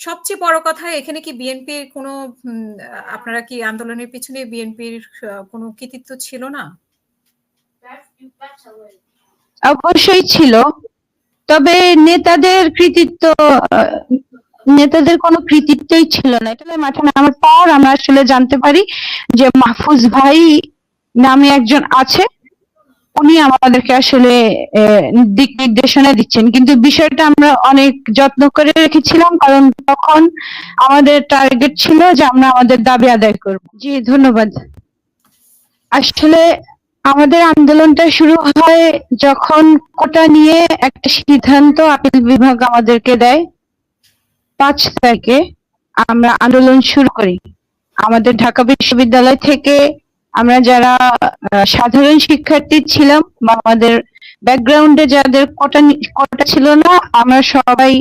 সবচেয়ে বড় কথা, এখানে কি বিএনপির কোনো আপনারা কি আন্দোলনের পিছনে বিএনপির কোনো কৃতিত্ব ছিল না? অবশ্যই ছিল। তবে নেতাদের কৃতিত্ব, নেতাদের কোনো কৃতিত্বই ছিল না। এটা মাঠে নামার পর আমরা আসলে জানতে পারি যে মাহফুজ ভাই নামে একজন আছে। উনি আমাদেরকে আসলে দিক নির্দেশনা দিচ্ছেন। কিন্তু বিষয়টা আমরা অনেক যত্ন করে রেখেছিলাম, কারণ তখন আমাদের টার্গেট ছিল যে আমরা আমাদের দাবি আদায় করব। জি, ধন্যবাদ। আসলে আমাদের আন্দোলনটা শুরু হয় যখন কোটা নিয়ে একটা সিদ্ধান্ত আপিল বিভাগ আমাদেরকে দেয়। পাঁচ তারিখে আমরা আন্দোলন শুরু করি। আমাদের ঢাকা বিশ্ববিদ্যালয় থেকে আমরা যারা সাধারণ শিক্ষার্থী ছিলাম বা আমাদের ব্যাকগ্রাউন্ডে যাদের কোটা কোটা ছিল না, আমরা সবাই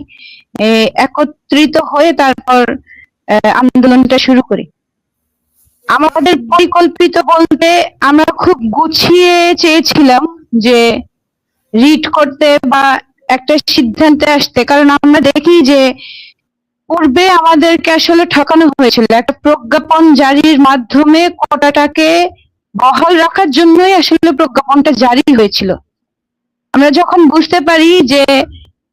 একত্রিত হয়ে তারপর আন্দোলনটা শুরু করি। আমাদের পরিকল্পিত বলতে আমরা খুব গুছিয়ে চেয়েছিলাম যে রিড করতে বা একটা সিদ্ধান্তে আসতে, কারণ আমরা দেখি যে পূর্বে আমাদেরকে আসলে ঠকানো হয়েছিল। একটা প্রজ্ঞাপন জারির মাধ্যমে কোটাটাকে বহাল রাখার জন্যই আসলে প্রজ্ঞাপনটা জারি হয়েছিল। আমরা যখন বুঝতে পারি যে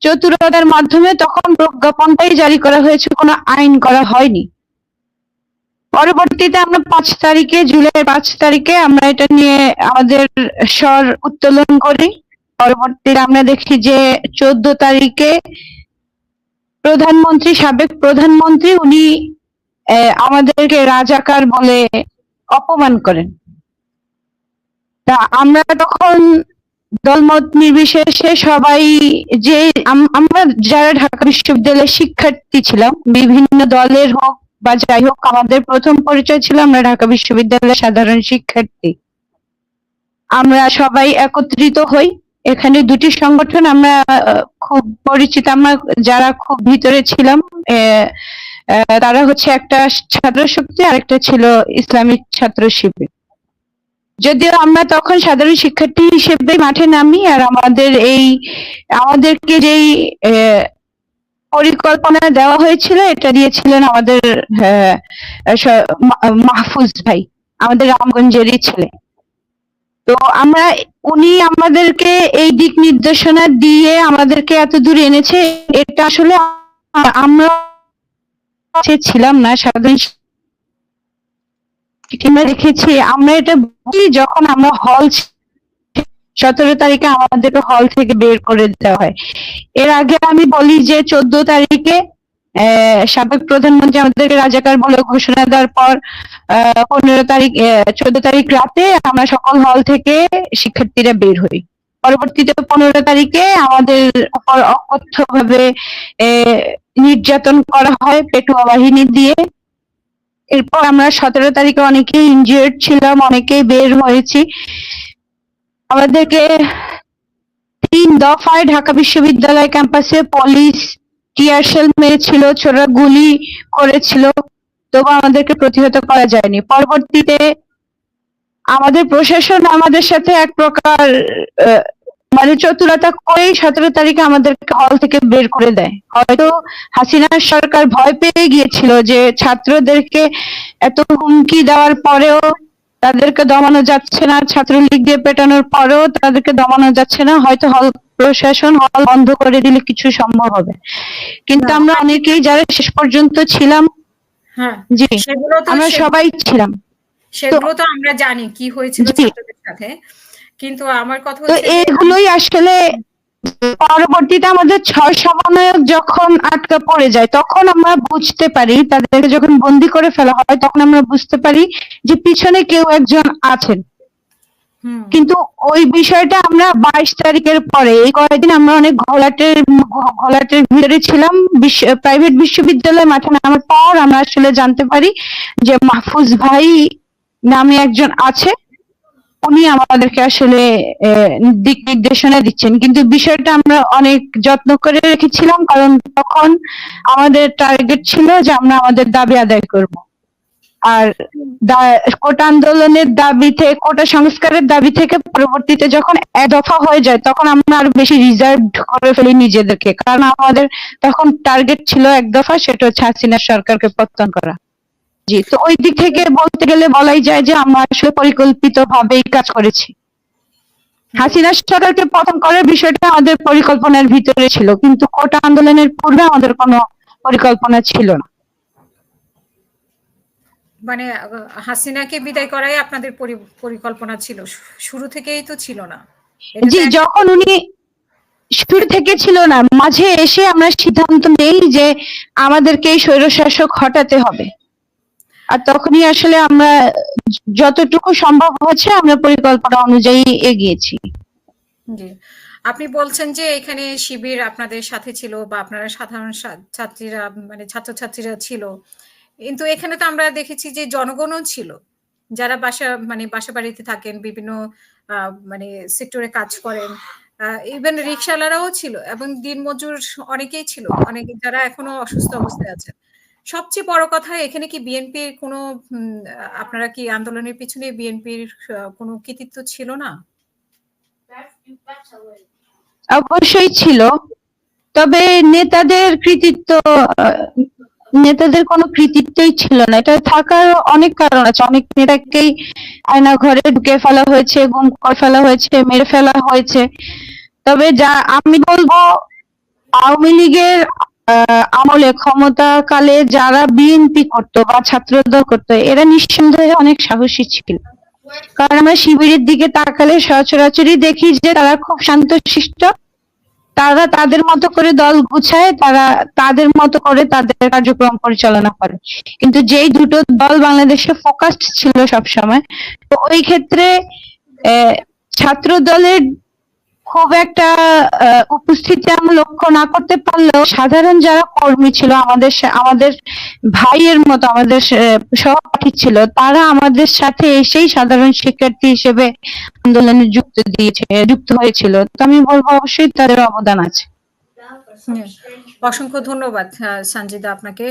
চতুরতার মাধ্যমে তখন প্রজ্ঞাপনটাই জারি করা হয়েছে, কোনো আইন করা হয়নি। পরবর্তীতে আমরা পাঁচ তারিখে, জুলাই পাঁচ তারিখে আমরা এটা নিয়ে আমাদের স্বর উত্তোলন করি। পরবর্তীতে আমরা দেখি যে চোদ্দ তারিখে প্রধানমন্ত্রী, সাবেক প্রধানমন্ত্রী, উনি আমাদেরকে রাজাকার বলে অপমান করেন। তা আমরা তখন দলমত নির্বিশেষে সবাই যে, আম- আমরা যারা ঢাকা বিশ্ববিদ্যালয়ের শিক্ষার্থী ছিলাম, বিভিন্ন দলের হোক বা যাই হোক, আমাদের প্রথম পরিচয় ছিল আমরা ঢাকা বিশ্ববিদ্যালয়ের সাধারণ শিক্ষার্থী। আমরা সবাই একত্রিত হই। এখানে দুটি সংগঠন আমরা খুব পরিচিত আমরা যারা খুব ভিতরে ছিলাম তারা হচ্ছে একটা ছাত্র শক্তি আর একটা ছিল ইসলামিক ছাত্র শিবির যদিও আমরা তখন সাধারণ শিক্ষার্থী হিসেবে মাঠে নামি আর আমাদের এই আমাদেরকে যেই পরিকল্পনা দেওয়া হয়েছিল এটা দিয়েছিলেন আমাদের আহ, মাহফুজ ভাই আমাদের রামগঞ্জেরই ছেলে। তো আমরা, উনি আমাদেরকে এই দিক নির্দেশনা দিয়ে আমাদেরকে এত দূর এনেছে, এটা আসলে আমরা ছিলাম না সাধারণ আমরা দেখেছি আমরা এটা যখন আমরা হল সতেরো তারিখে আমাদেরকে হল থেকে বের করে দেওয়া হয়। এর আগে আমি বলি যে চোদ্দ তারিখে সাবেক প্রধানমন্ত্রী আমাদেরকে রাজাকার বলে ঘোষণা দেওয়ার পর পনেরো তারিখ চোদ্দ তারিখ রাতে আমরা সকল হল থেকে শিক্ষার্থীরা বের হই। পরবর্তীতে পনেরো তারিখে আমাদের উপর অকথ্য ভাবে নির্যাতন করা হয় পেটুয়া বাহিনী দিয়ে। এরপর আমরা সতেরো তারিখে অনেকেই ইনজিয়ার্ড ছিলাম, অনেকেই বের হয়েছি। আমাদেরকে তিন দফায় ঢাকা বিশ্ববিদ্যালয় ক্যাম্পাসে পুলিশ টিয়ারশেল মেরেছিল ছোড়া গুলি করেছিল, তবু আমাদেরকে প্রতিহত করা যায়নি। পরবর্তীতে আমাদের প্রশাসন আমাদের সাথে এক প্রকার মানে চতুরতা করেই সতেরো তারিখে আমাদেরকে হল থেকে বের করে দেয়। হয়তো হাসিনা সরকার ভয় পেয়ে গিয়েছিল যে ছাত্রদেরকে এত হুমকি দেওয়ার পরেও তাদেরকে দমানো যাচ্ছে না ছাত্রলীগ দিয়ে পেটানোর পরেও তাদেরকে দমানো যাচ্ছে না। হয়তো হল প্রশাসন হল বন্ধ করে দিলে কিছু সম্ভব হবে। কিন্তু আমরা অনেকেই যারা শেষ পর্যন্ত ছিলাম হ্যাঁ জি সেগুলো তো আমরা সবাই ছিলাম। সেগুলো তো আমরা জানি কি হয়েছিল ছাত্রদের সাথে। কিন্তু আমার কথা হচ্ছে এগুলোই আসলে পরবর্তীতে আমাদের ছয় সমন্বয়ক যখন আটকা পড়ে যায় তখন আমরা বুঝতে পারি তাদেরকে যখন বন্দি করে ফেলা হয় তখন আমরা বুঝতে পারি যে পিছনে কেউ একজন আছেন। কিন্তু ওই বিষয়টা আমরা বাইশ তারিখের পরে এই কয়েকদিন আমরা অনেক ঘোলাটের ঘোলাটের ভিতরে ছিলাম। প্রাইভেট বিশ্ববিদ্যালয় মাঠে নামার পর আমরা আসলে জানতে পারি যে মাহফুজ ভাই নামে একজন আছে। উনি আমাদেরকে আসলে দিক নির্দেশনা দিচ্ছেন। কিন্তু বিষয়টা আমরা অনেক যত্ন করে রেখেছিলাম, কারণ তখন আমাদের টার্গেট ছিল যে আমরা আমাদের দাবি আদায় করব। আর কোটা আন্দোলনের দাবি থেকে কোটা সংস্কারের দাবি থেকে পরবর্তীতে যখন দফা হয়ে যায়, তখন আমরা আরও বেশি রিজার্ভ করে ফেলি নিজেদেরকে। কারণ আমাদের তখন টার্গেট ছিল এক দফা, সেটা হচ্ছে হাসিনা সরকারকে পতন করা। জি তো ওই দিক থেকে বলতে গেলে বলাই যায় যে আমরা আসলে পরিকল্পিত ভাবেই কাজ করেছি। হাসিনা সরকারকে পতন করার বিষয়টা আমাদের পরিকল্পনার ভিতরে ছিল কিন্তু কোটা আন্দোলনের পূর্বে আমাদের কোনো পরিকল্পনা ছিল না। মানে হাসিনাকে বিদায় করাই আপনাদের পরি- পরিকল্পনা ছিল শুরু থেকেই তো ছিল না। জি যখন উনি শুরু থেকে ছিল না মাঝে এসে আমরা সিদ্ধান্ত নেই যে আমাদেরকে এই স্বৈরশাসক হটাতে হবে। আর তখনই আসলে আমরা যতটুকু সম্ভব হচ্ছে আমরা পরিকল্পনা অনুযায়ী এগিয়েছি। জি। আপনি বলছেন যে এখানে শিবির আপনাদের সাথে ছিল বা আপনারা সাধারণ ছাত্রীরা মানে ছাত্রছাত্রীরা ছিল। কিন্তু এখানে তো আমরা দেখেছি যে জনগণও ছিল। যারা বাসা মানে বাসা বাড়িতে থাকেন, বিভিন্ন মানে সেক্টরে কাজ করেন ইভেন রিক্সাওয়ালারাও ছিল এবং দিনমজুর অনেকেই ছিল। অনেকে যারা এখনও অসুস্থ অবস্থায় আছেন। সবচেয়ে বড় কথা, এখানে কি বিএনপির কোনো আপনারা কি আন্দোলনের পিছনে বিএনপির কোনো কৃতিত্ব ছিল না? অবশ্যই ছিল। তবে নেতাদের কৃতিত্ব, নেতাদের কোনো কৃতিত্বই ছিল না। এটা থাকার অনেক কারণ আছে। অনেক নেতাকেই আয়না ঘরে ঢুকে ফেলা হয়েছে, গুম করে ফেলা হয়েছে, মেরে ফেলা হয়েছে। তবে যা, আমি বলব, আওয়ামী লীগের আমলে ক্ষমতা কালে যারা বিএনপি করতো বা ছাত্রদল করতো, এরা নিঃসন্দেহে অনেক সাহসী ছিল। কারণ আমরা শিবিরের দিকে তাকালে সচরাচরই দেখি যে তারা খুব শান্তশিষ্ট। তারা তাদের মতো করে দল গুছায়, তারা তাদের মতো করে তাদের কার্যক্রম পরিচালনা করে। কিন্তু যেই দুটো দল বাংলাদেশে ফোকাসড ছিল সব সময় তো ওই ক্ষেত্রে ছাত্র দলের খুব একটা উপস্থিতি আমরা লক্ষ্য না করতে পারলেও সাধারণ যারা কর্মী ছিল আমাদের আমাদের ভাইয়ের মতো, আমাদের সহপাঠী ছিল, তারা আমাদের সাথে এসেই সাধারণ শিক্ষার্থী হিসেবে আন্দোলনে যুক্ত দিয়েছে, যুক্ত হয়েছিল। তো আমি বলব অবশ্যই তাদের অবদান আছে। অসংখ্য ধন্যবাদ সঞ্জিদা আপনাকে।